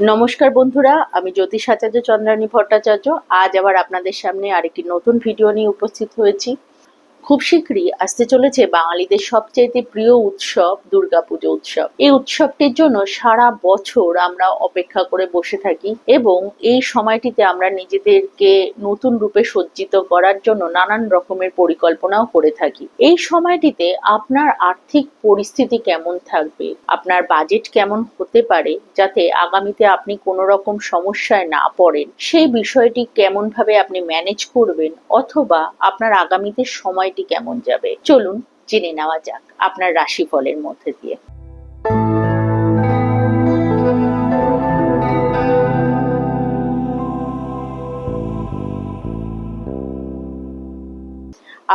নমস্কার বন্ধুরা, আমি জ্যোতিষ আচার্য চন্দ্রানী ভট্টাচার্য। আজ আবার আপনাদের সামনে আরেকটি নতুন ভিডিও নিয়ে উপস্থিত হয়েছি। খুব শীঘ্রই আসতে চলেছে বাঙালিদের সবচেয়ে প্রিয় উৎসব, দুর্গাপুজো উৎসব। এই উৎসবটির জন্য সারা বছর আমরা অপেক্ষা করে বসে থাকি এবং এই সময়টিতে আমরা নিজেদেরকে নতুন রূপে সজ্জিত করার জন্য নানান রকমের পরিকল্পনাও করে থাকি। এই সময়টিতে আপনার আর্থিক পরিস্থিতি কেমন থাকবে? আপনার বাজেট কেমন হতে পারে? যাতে আগামীতে আপনি কোনো রকম সমস্যায় না পড়েন। সেই বিষয়টি কেমন ভাবে আপনি ম্যানেজ করবেন? অথবা আপনার আগামীতে সময়টি কেমন যাবে? চলুন জেনে নেওয়া যাক আপনার রাশিফলের মধ্যে দিয়ে।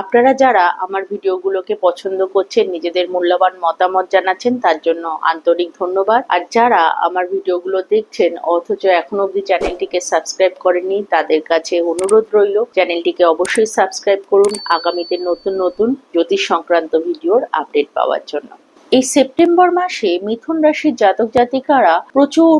আপনারা যারা আমার ভিডিওগুলোকে পছন্দ করছেন, নিজেদের মূল্যবান মতামত জানাচ্ছেন, তার জন্য আন্তরিক ধন্যবাদ। আর যারা আমার ভিডিওগুলো দেখছেন, অথচ এখনও অবধি চ্যানেলটিকে সাবস্ক্রাইব করেননি, তাদের কাছে অনুরোধ রইল, চ্যানেলটিকে অবশ্যই সাবস্ক্রাইব করুন। আগামীতে নতুন নতুন জ্যোতিষ সংক্রান্ত ভিডিওর আপডেট পাওয়ার জন্য। এই সেপ্টেম্বর মাসে মিথুন রাশির জাতক জাতিকারা প্রচুর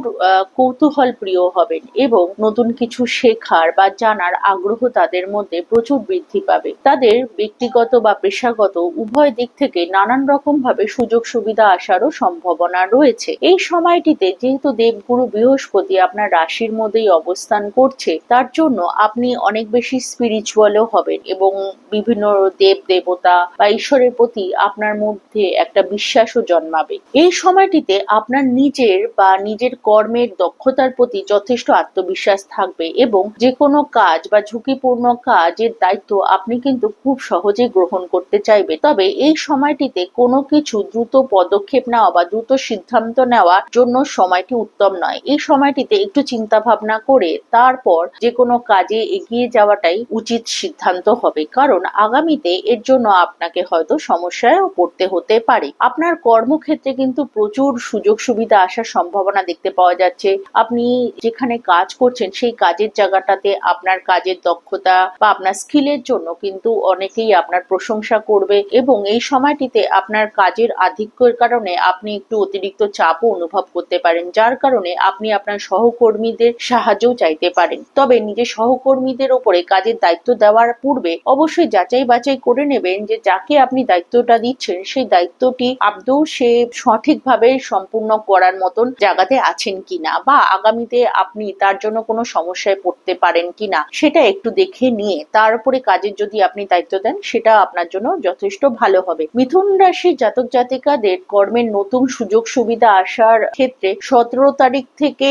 কৌতূহল প্রিয় হবেন এবং নতুন কিছু শেখার বা জানার আগ্রহ তাদের মধ্যে প্রচুর বৃদ্ধি পাবে। তাদের ব্যক্তিগত বা পেশাগত উভয় দিক থেকে নানান রকম ভাবে সুযোগ সুবিধা আসারও সম্ভাবনা রয়েছে। এই সময়টিতে যেহেতু দেবগুরু বৃহস্পতি আপনার রাশির মধ্যেই অবস্থান করছে, তার জন্য আপনি অনেক বেশি স্পিরিচুয়ালও হবেন এবং বিভিন্ন দেব দেবতা বা ঈশ্বরের প্রতি আপনার মধ্যে একটা বিশ্বাসও জন্মাবে। এই সময়টিতে আপনার নিজের বা নিজের কর্মের দক্ষতার প্রতি যথেষ্ট আত্মবিশ্বাস থাকবে এবং যে কোনো কাজ বা ঝুঁকিপূর্ণ কাজের দায়িত্ব আপনি কিন্তু খুব সহজে গ্রহণ করতে চাইবে। তবে এই সময়টিতে কোনো কিছু দ্রুত পদক্ষেপ নেওয়া বা দ্রুত সিদ্ধান্ত নেওয়ার জন্য সময়টি উত্তম নয়। এই সময়টিতে একটু চিন্তা ভাবনা করে তারপর যে কোনো কাজে এগিয়ে যাওয়াটাই উচিত সিদ্ধান্ত হবে। কারণ আগামীতে এর জন্য আপনাকে হয়তো সমস্যায় পড়তে হতে পারে। আপনার কর্মক্ষেত্রে কিন্তু প্রচুর সুযোগ সুবিধা আসার সম্ভাবনা দেখতে পাওয়া যাচ্ছে। আপনি যেখানে কাজ করছেন, সেই কাজের জায়গাটাতে আপনার কাজের দক্ষতা বা আপনার স্কিলের জন্য কিন্তু অনেকেই আপনার প্রশংসা করবে এবং এই সময়টিতে আপনার কাজের আধিক্যের কারণে আপনি একটু অতিরিক্ত চাপও অনুভব করতে পারেন, যার কারণে আপনি আপনার সহকর্মীদের সাহায্যও চাইতে পারেন। তবে নিজের সহকর্মীদের ওপরে কাজের দায়িত্ব দেওয়ার পূর্বে অবশ্যই যাচাই বাছাই করে নেবেন যে যাকে আপনি দায়িত্বটা দিচ্ছেন, সেই দায়িত্বটি আদৌ সে সঠিকভাবে সম্পূর্ণ করার মতন জায়গাতে আছেন কিনা বা আগামীতে আপনি তার জন্য কোনো সমস্যায় পড়তে পারেন কিনা সেটা একটু দেখে নিয়ে তার উপরে কাজের যদি আপনি দায়িত্ব দেন সেটা আপনার জন্য যথেষ্ট ভালো হবে। মিথুন রাশির জাতক জাতিকাদের কর্মের নতুন সুযোগ সুবিধা আসার ক্ষেত্রে সতেরো তারিখ থেকে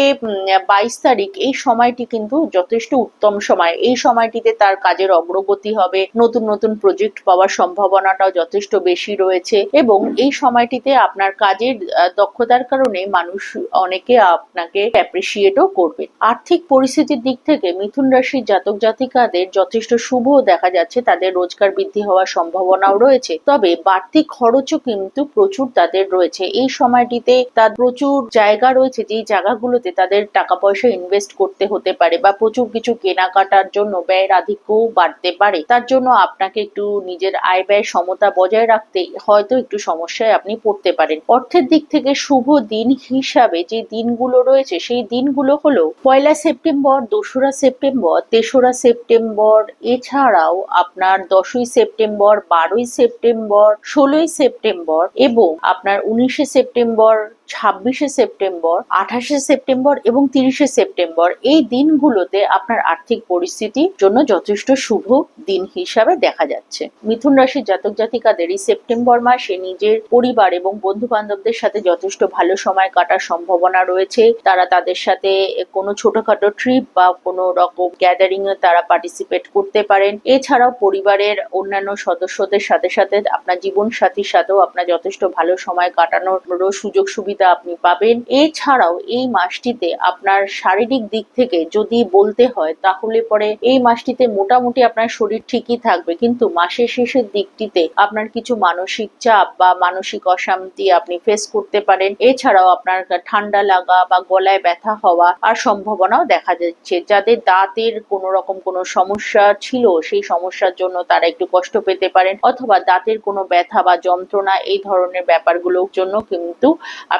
বাইশ তারিখ এই সময়টি কিন্তু যথেষ্ট উত্তম সময়। এই সময়টিতে তার কাজের অগ্রগতি হবে, নতুন নতুন প্রজেক্ট পাওয়ার সম্ভাবনাটাও যথেষ্ট বেশি রয়েছে এবং এই সময়টিতে আপনার কাজের দক্ষতার কারণে মানুষ অনেকে আপনাকে অ্যাপ্রিসিয়েটও করবে। আর্থিক পরিস্থিতির দিক থেকে মিথুন রাশির জাতক জাতিকাদের যথেষ্ট শুভ দেখা যাচ্ছে, তাদের রোজগার বৃদ্ধি হওয়ার সম্ভাবনাও রয়েছে। তবে বাড়তি খরচও কিন্তু প্রচুর তাদের রয়েছে। এই সময়টিতে তার প্রচুর জায়গা রয়েছে, যেই জায়গাগুলোতে তাদের টাকা পয়সা ইনভেস্ট করতে হতে পারে বা প্রচুর কিছু কেনাকাটার জন্য ব্যয়ের আধিক্যও বাড়তে পারে। তার জন্য আপনাকে একটু নিজের আয় ব্যয় সমতা বজায় রাখতে হয়তো একটু সমস্যায় আপনি পড়তে পারেন। অর্থের দিক থেকে শুভ দিন হিসাবে যে দিনগুলো রয়েছে, সেই দিনগুলো হলো পয়লা সেপ্টেম্বর, দোসরা সেপ্টেম্বর, তেসরা সেপ্টেম্বর, এছাড়াও আপনার দশই সেপ্টেম্বর, বারোই সেপ্টেম্বর, ষোলোই সেপ্টেম্বর এবং আপনার উনিশে সেপ্টেম্বর ছাব্বিশে সেপ্টেম্বর, আঠাশে সেপ্টেম্বর এবং তিরিশে সেপ্টেম্বর এই দিনগুলোতে আপনার আর্থিক পরিস্থিতির জন্য যথেষ্ট শুভ দিন হিসাবে দেখা যাচ্ছে। মিথুন রাশির জাতক জাতিকাদের এই সেপ্টেম্বর মাসে নিজের পরিবার এবং বন্ধু বান্ধবদের সাথে যথেষ্ট ভালো সময় কাটার সম্ভাবনা রয়েছে। তারা তাদের সাথে কোনো ছোটখাটো ট্রিপ বা কোনো রকম গ্যাদারিং এ তারা পার্টিসিপেট করতে পারেন। এছাড়াও পরিবারের অন্যান্য সদস্যদের সাথে সাথে আপনার জীবন সাথীর সাথেও আপনার যথেষ্ট ভালো সময় কাটানোর সুযোগ সুবিধা আপনি পাবেন। এছাড়াও এই মাসটিতে আপনার শারীরিক দিক থেকে যদি বলতে হয়, তাহলে পরে এই মাসটিতে মোটামুটি আপনার শরীর ঠিকই থাকবে। কিন্তু মাসের শেষের দিকটিতে আপনার কিছু মানসিক চাপ বা মানসিক অশান্তি আপনি ফেস করতে পারেন। এছাড়াও আপনার ঠান্ডা লাগা বা গলায় ব্যথা হওয়া আর সম্ভাবনাও দেখা যাচ্ছে। যাদের দাঁতের কোনো রকম কোনো সমস্যা ছিল, সেই সমস্যার জন্য তারা একটু কষ্ট পেতে পারেন। অথবা দাঁতের কোনো ব্যথা বা যন্ত্রণা এই ধরনের ব্যাপারগুলোর জন্য কিন্তু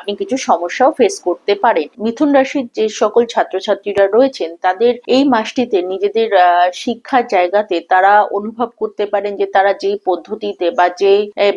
আপনি কিছু সমস্যাও ফেস করতে পারেন। মিথুন রাশির যে সকল ছাত্রছাত্রীরা রয়েছেন, তাদের এই মাসটিতে নিজেদের শিক্ষার জায়গাতে তারা অনুভব করতে পারেন যে তারা যে পদ্ধতিতে বা যে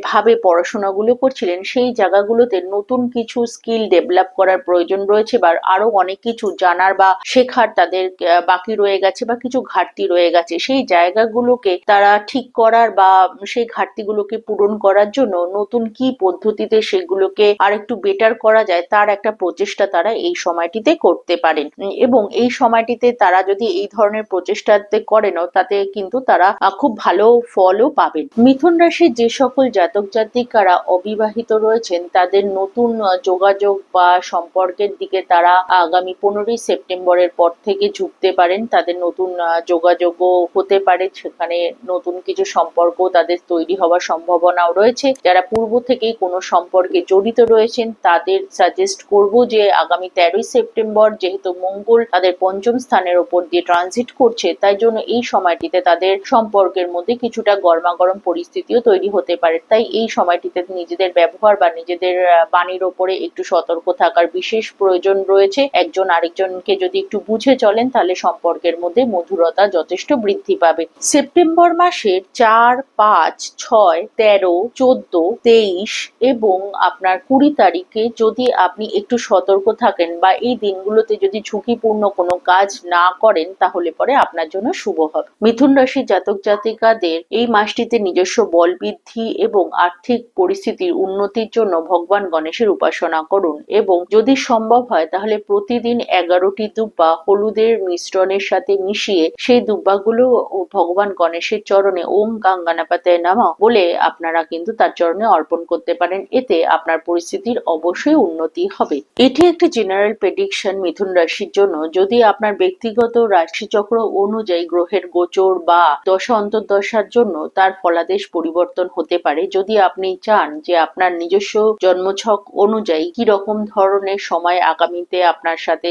ভাবে পড়াশোনাগুলো করছিলেন, সেই জায়গাগুলোতে নতুন কিছু স্কিল ডেভেলপ করার প্রয়োজন রয়েছে বা আরও অনেক কিছু জানার বা শেখার তাদের বাকি রয়ে গেছে বা কিছু ঘাটতি রয়ে গেছে। সেই জায়গাগুলোকে তারা ঠিক করার বা সেই ঘাটতিগুলোকে পূরণ করার জন্য নতুন কি পদ্ধতিতে সেগুলোকে আরেকটু বেটার করা যায়, তার একটা প্রচেষ্টা তারা এই সময়টিতে করতে পারেন। এবং এই সময়টিতে তারা যদি এই ধরনের প্রচেষ্টাতে করেনও, তাতে কিন্তু তারা খুব ভালো ফলও পাবেন। মিথুন রাশির যে সকল জাতক জাতিকারা অবিবাহিত রয়েছেন, তাদের নতুন যোগাযোগ বা সম্পর্কের দিকে তারা আগামী পনেরোই সেপ্টেম্বরের পর থেকে ঝুঁকতে পারেন। তাদের নতুন যোগাযোগও হতে পারে, সেখানে নতুন কিছু সম্পর্ক তাদের তৈরি হওয়ার সম্ভাবনাও রয়েছে। যারা পূর্ব থেকেই কোনো সম্পর্কে জড়িত রয়েছেন, তাদের সাজেস্ট করব যে আগামী তেরোই সেপ্টেম্বর যেহেতু মঙ্গল তাদের পঞ্চম স্থানের ওপর দিয়ে ট্রানজিট করছে, তাই জন্য এই সময়টিতে তাদের সম্পর্কের মধ্যে কিছুটা গরমাগরম পরিস্থিতিও তৈরি হতে পারে। তাই এই সময়টিতে নিজেদের ব্যবহার বা নিজেদের বাণীর ওপরে একটু সতর্ক থাকার বিশেষ প্রয়োজন রয়েছে। একজন আরেকজনকে যদি একটু বুঝে চলেন, তাহলে সম্পর্কের মধ্যে মধুরতা যথেষ্ট বৃদ্ধি পাবে। সেপ্টেম্বর মাসের চার, পাঁচ, ছয়, তেরো, চোদ্দ, তেইশ এবং আপনার কুড়ি তারিখে যদি আপনি একটু সতর্ক থাকেন বা এই দিনগুলোতে যদি ঝুঁকিপূর্ণ কোনো কাজ না করেন, তাহলে পরে আপনার জন্য শুভ হবে। মিথুন রাশির জাতক জাতিকাদের এই মাসটিতে নিজস্ব বল বৃদ্ধি এবং আর্থিক পরিস্থিতির উন্নতির জন্য ভগবান গণেশের উপাসনা করুন এবং যদি সম্ভব হয়, তাহলে প্রতিদিন এগারোটি দুব্বা হলুদের মিশ্রণের সাথে মিশিয়ে সেই দুব্বাগুলো ভগবান গণেশের চরণে ওম গাঙ্গানাপাতায় নামা বলে আপনারা কিন্তু তার চরণে অর্পণ করতে পারেন। এতে আপনার পরিস্থিতির অবশ্যই উন্নতি হবে। এটি একটি জেনারেল প্রেডিকশন মিথুন রাশির জন্য। যদি আপনার ব্যক্তিগত রাশিচক্র অনুযায়ী গ্রহের গোচর বা দশা অন্তর্দশার জন্য তার ফলাদেশ পরিবর্তন হতে পারে, যদি আপনি চান যে আপনার নিজস্ব জন্মছক অনুযায়ী কি রকম ধরনের সময় আগামীতে আপনার সাথে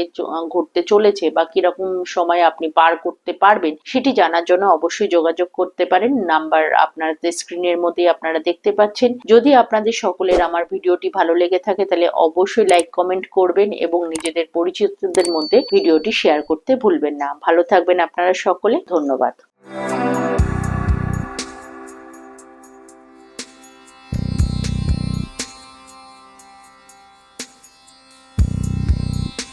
ঘটতে চলেছে বা কি রকম সময় আপনি পার করতে পারবেন, সেটি জানার জন্য অবশ্যই যোগাযোগ করতে পারেন। নাম্বার আপনাদের স্ক্রিনের মধ্যে আপনারা দেখতে পাচ্ছেন। যদি আপনাদের সকলের আমার ভিডিওটি ভালো লেগে থাকে তাহলে অবশ্যই লাইক কমেন্ট করবেন এবং নিজেদের পরিচিতদের মধ্যে ভিডিওটি শেয়ার করতে ভুলবেন না। ভালো থাকবেন আপনারা সকলে। ধন্যবাদ।